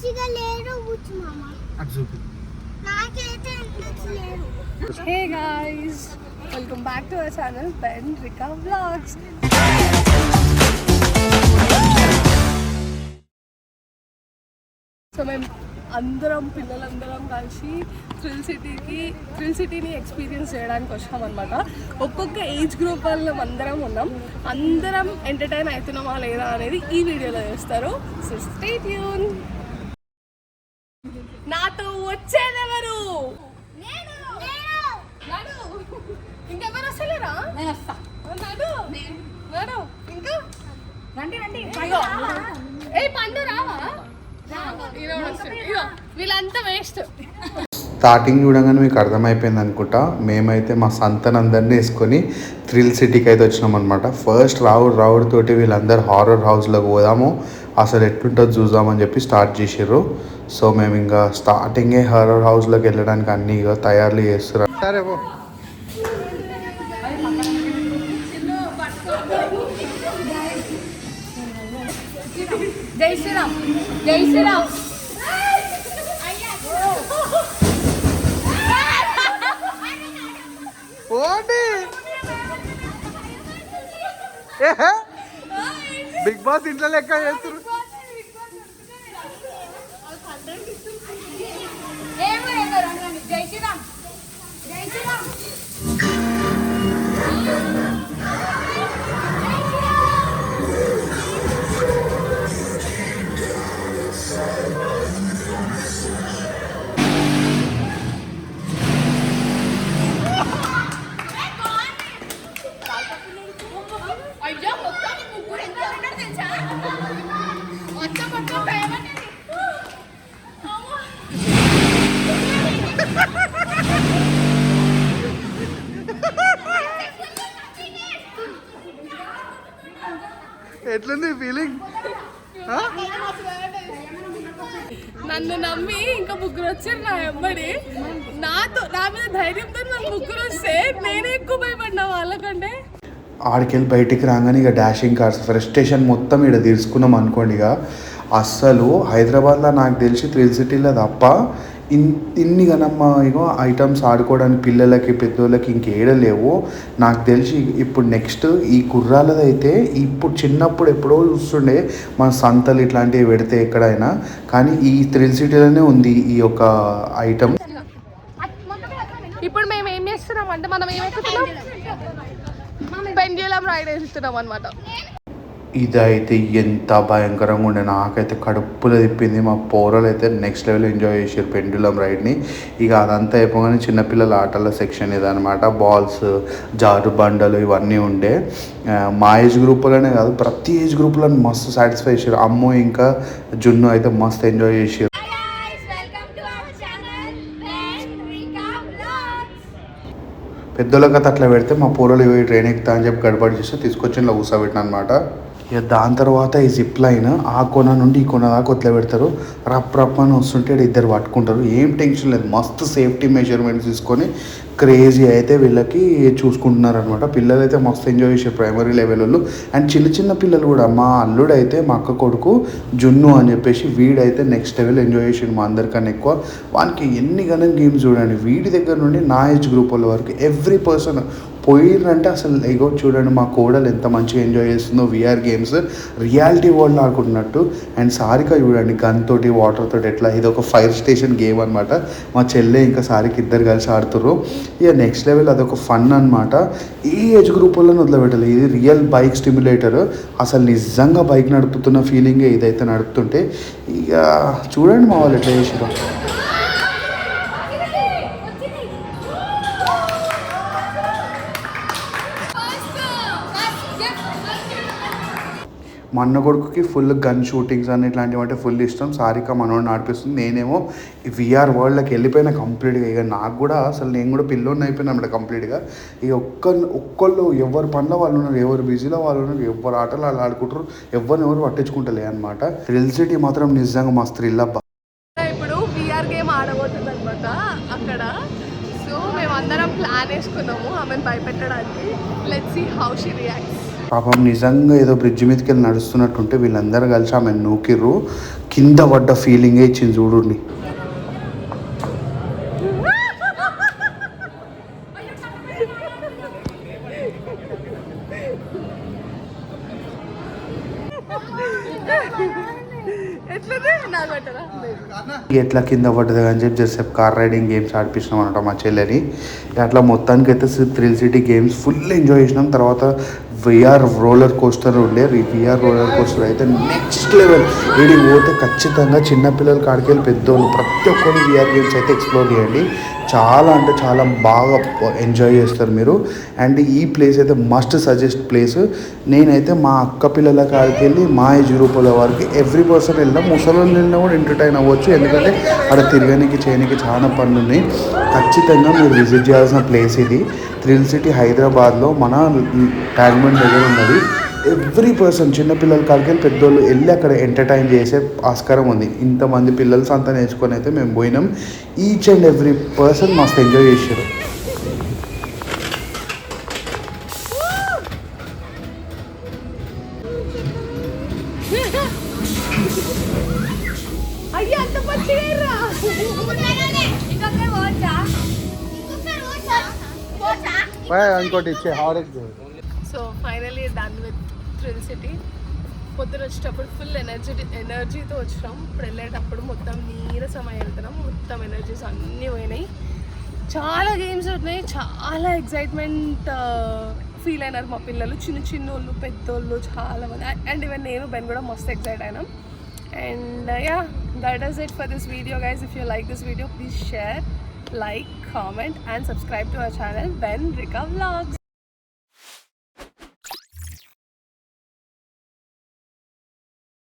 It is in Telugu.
మంచిగా లేరు కూర్చు మామ అటు చూపి. నాకైతే నచ్చలేరు hey guys welcome back to our channel pen రికా సో మేము అందరం పిల్లలందరం కలిసి థ్రిల్ సిటీకి థ్రిల్ సిటీని ఎక్స్పీరియన్స్ చేయడానికి వచ్చాం అనమాట ఒక్కొక్క ఏజ్ గ్రూప్ వాళ్ళం అందరం ఉన్నాం. అందరం ఎంటర్టైన్ అవుతున్నామా లేదా అనేది ఈ వీడియోలో చేస్తారు. సో స్టే ట్యూన్ నాతో వచ్చేదెవరు నడు ఇంకెవరు వస్తలేరా నేను వస్తా నడు నడు ఇంకా రండి రండి ఇగో. ఏ పండు రావా ఈరోజు వస్తుంది. ఇగో వీళ్ళంతా వేస్ట్. స్టార్టింగ్ చూడగానే మీకు అర్థమైపోయింది అనుకుంటా. మేమైతే మా సంతనందరినీ వేసుకొని థ్రిల్ సిటీకి అయితే వచ్చినాం అనమాట ఫస్ట్ రావుడ్ రావుడ్ తోటి వీళ్ళందరూ హారర్ హౌస్లోకి పోదాము. అసలు ఎట్లుంటుందో చూద్దామని చెప్పి స్టార్ట్ చేసారు సో మేము ఇంకా స్టార్టింగే హారర్ హౌస్లోకి వెళ్ళడానికి అన్ని ఇక తయారులు చేస్తున్నారు. సరే పో జై శ్రీరామ్ జై శ్రీరామ్ బిగ్ బాస్ ఇంట్లో లెక్క చేస్తారు ఎట్లుంది ఫీలింగ్ నన్ను నమ్మి ఇంకా ముగ్గురు వచ్చారు నా అమ్మడి నాతో నా మీద ధైర్యంతో నాకు ముగ్గురు వస్తే నేనే ఎక్కువ భయపడినా వాళ్ళకంటే. ఆడికెళ్ళి బయటికి రాగానే ఇక డాషింగ్ కార్స్ ఫ్రస్ట్రేషన్ మొత్తం ఇక్కడ తీసుకున్నాం అనుకోండి ఇక. అస్సలు హైదరాబాద్లో నాకు తెలిసి థ్రిల్ సిటీలో తప్ప ఇన్ ఇన్ని గనమ్మ ఇగో ఐటమ్స్ ఆడుకోవడానికి పిల్లలకి పెద్దోళ్ళకి ఇంకేడ లేవు. నాకు తెలిసి ఇప్పుడు నెక్స్ట్ ఈ కుర్రాలదైతే ఇప్పుడు చిన్నప్పుడు ఎప్పుడో చూస్తుండే మన సంతలు ఇట్లాంటివి పెడితే ఎక్కడైనా. కానీ ఈ థ్రిల్ సిటీలోనే ఉంది ఈ యొక్క ఐటమ్ ఇప్పుడు మేము ఏం చేస్తున్నాం అంటే మనం ఏం ఎక్కుతున్నాం పెండ్యులం రైడ్ వేస్తున్నాం అనమాట ఇదైతే ఎంత భయంకరంగా ఉండే. నాకైతే కడుపులో తిప్పింది. మా పోరలు అయితే నెక్స్ట్ లెవెల్ ఎంజాయ్ చేసారు పెండులం రైడ్ని ఇక అదంతా అయిపోగానే చిన్నపిల్లల ఆటల సెక్షన్ ఇదనమాట బాల్స్ జారు బండలు ఇవన్నీ ఉండే. మా ఏజ్ గ్రూప్లోనే కాదు ప్రతి ఏజ్ గ్రూప్లో మస్తు సాటిస్ఫై చేసారు అమ్మో ఇంకా జున్ను అయితే మస్తు ఎంజాయ్ చేసారు పెద్దోళ్ళకి అట్లా పెడితే మా పూరలు ఇవి ట్రైన్ ఎక్కుతా అని చెప్పి గడబడి చేస్తే తీసుకొచ్చి ఇలా కూర్చోబెట్టిన అనమాట ఇక దాని తర్వాత ఈ జిప్ లైన్ ఆ కొన నుండి ఈ కొన దాకా వదిలే పెడతారు. రప్ రప్ అని వస్తుంటే ఇద్దరు పట్టుకుంటారు. ఏం టెన్షన్ లేదు. మస్తు సేఫ్టీ మెజర్మెంట్స్ తీసుకొని క్రేజీ అయితే వీళ్ళకి చూసుకుంటున్నారు అనమాట పిల్లలు అయితే మస్తు ఎంజాయ్ చేశారు ప్రైమరీ లెవెల్ వాళ్ళు. అండ్ చిన్న చిన్న పిల్లలు కూడా. మా అల్లుడు అయితే మా అక్క కొడుకు జున్ను అని చెప్పేసి వీడైతే నెక్స్ట్ లెవెల్ ఎంజాయ్ చేసాడు మా అందరికన్నా ఎక్కువ. వానికి ఎన్ని గణం గేమ్స్ చూడండి. వీడి దగ్గర నుండి నా ఏజ్ గ్రూప్ వాళ్ళ వరకు ఎవ్రీ పర్సన్ పోయిర్రంటే అసలు ఇగో చూడండి మా కోడలు ఎంత మంచిగా ఎంజాయ్ చేస్తుందో విఆర్ గేమ్స్ రియాలిటీ వరల్డ్ ఆడుకుంటున్నట్టు. అండ్ సారిక చూడండి గన్ తోటి వాటర్ తోటి ఎట్లా ఇది ఒక ఫైర్ స్టేషన్ గేమ్ అనమాట మా చెల్లె ఇంకా సారికి ఇద్దరు కలిసి ఆడుతుర్రు. ఇక నెక్స్ట్ లెవెల్ అదొక ఫన్ అనమాట ఈ ఏజ్ గ్రూప్ వాళ్ళని వదిలిపెట్టాలి ఇది రియల్ బైక్ స్టిమ్యులేటర్ అసలు నిజంగా బైక్ నడుపుతున్న ఫీలింగే ఇదైతే నడుపుతుంటే ఇక చూడండి మా వాళ్ళు ఎట్లా చేసారో మా అన్న కొడుకుకి ఫుల్ గన్ షూటింగ్స్ అని ఇట్లాంటివి అంటే ఫుల్ ఇష్టం. సారిక మనోడు నడిపిస్తుంది. నేనేమో విఆర్ వరల్డ్లోకి వెళ్ళిపోయినా కంప్లీట్గా. ఇక నాకు కూడా అసలు నేను కూడా పిల్లోని అయిపోయినా అన్నమాట కంప్లీట్గా. ఇక ఒక్క ఒక్కళ్ళు ఎవరి పనిలో వాళ్ళు ఉన్నారు ఎవరు బిజీలో వాళ్ళు ఉన్నారు ఎవరు ఆటలు వాళ్ళు ఆడుకుంటారు ఎవరిని ఎవరు పట్టించుకుంటలే అనమాట థ్రిల్ సిటీ మాత్రం నిజంగా మస్తు థ్రిల్ అబ్బా. ఇప్పుడు విఆర్ గేమ్ ఆడబోతుంది అనమాట అక్కడ. సో మేము అందరం ప్లాన్ వేసుకున్నాము ఆమెను భయపెట్టడానికి. Let's see how she reacts పాపం నిజంగా ఏదో బ్రిడ్జ్ మీదకి వెళ్ళి నడుస్తున్నట్టుంటే వీళ్ళందరూ కలిసి ఆమె నూకిర్రు. కింద పడ్డ ఫీలింగే ఇచ్చింది చూడండి. ఎట్లా కింద పడ్డది అని చెప్పి జస్ట్ కార్ రైడింగ్ గేమ్స్ ఆడిపించినాం అనమాట మా చెల్లెని. అట్లా మొత్తానికి అయితే Thrill City games full enjoy చేసినాం. తర్వాత విఆర్ రోలర్ కోస్టర్ ఉండే. విఆర్ రోలర్ కోస్టర్ అయితే నెక్స్ట్ లెవెల్ వీడికి పోతే ఖచ్చితంగా చిన్నపిల్లల కాడికెళ్ళి పెద్దోళ్ళు ప్రతి ఒక్కరు విఆర్ గేమ్స్ అయితే ఎక్స్ప్లోర్ చేయండి. చాలా అంటే చాలా బాగా ఎంజాయ్ చేస్తారు మీరు. అండ్ ఈ ప్లేస్ అయితే మస్ట్ సజెస్ట్ ప్లేస్ నేనైతే మా అక్క పిల్లల కాడికి వెళ్ళి మా ఏజ్ గ్రూపుల వారికి ఎవ్రీ పర్సన్ వెళ్ళినా ముసలి వెళ్ళినా కూడా ఎంటర్టైన్ అవ్వచ్చు. ఎందుకంటే అక్కడ తిరగడానికి చేయడానికి చాలా పనులు ఉన్నాయి ఖచ్చితంగా మీరు విజిట్ చేయాల్సిన ప్లేస్ ఇది. థ్రిల్ సిటీ హైదరాబాద్లో మన ట్యాంక్మెంట్ దగ్గర ఉన్నది. ఎవ్రీ పర్సన్ చిన్నపిల్లల కాడికి పెద్దోళ్ళు వెళ్ళి అక్కడ ఎంటర్టైన్ చేసే ఆస్కారం ఉంది. ఇంతమంది పిల్లలు అంతా నేర్చుకొని అయితే మేము పోయినాం. ఈచ్ అండ్ ఎవ్రీ పర్సన్ మస్తు ఎంజాయ్ చేశారు ఇంకోటి ఇచ్చే హారెక్ so finally done with Thrill City పొద్దున వచ్చేటప్పుడు ఫుల్ ఎనర్జీ ఎనర్జీతో వచ్చినాం. ఇప్పుడు వెళ్ళేటప్పుడు మొత్తం నీరసమై వెళ్తున్నాం. మొత్తం ఎనర్జీస్ అన్నీ పోయినాయి. చాలా గేమ్స్ ఉన్నాయి. చాలా ఎగ్జైట్మెంట్ ఫీల్ అయినారు మా పిల్లలు. చిన్న చిన్నోళ్ళు పెద్దోళ్ళు చాలా మంది. అండ్ ఈవెన్ నేను బెన్ కూడా మస్తు ఎగ్జైట్ అయినాం. And yeah that is it for this video guys if you like this video please share like comment and subscribe to our channel Ben Rika Vlogs.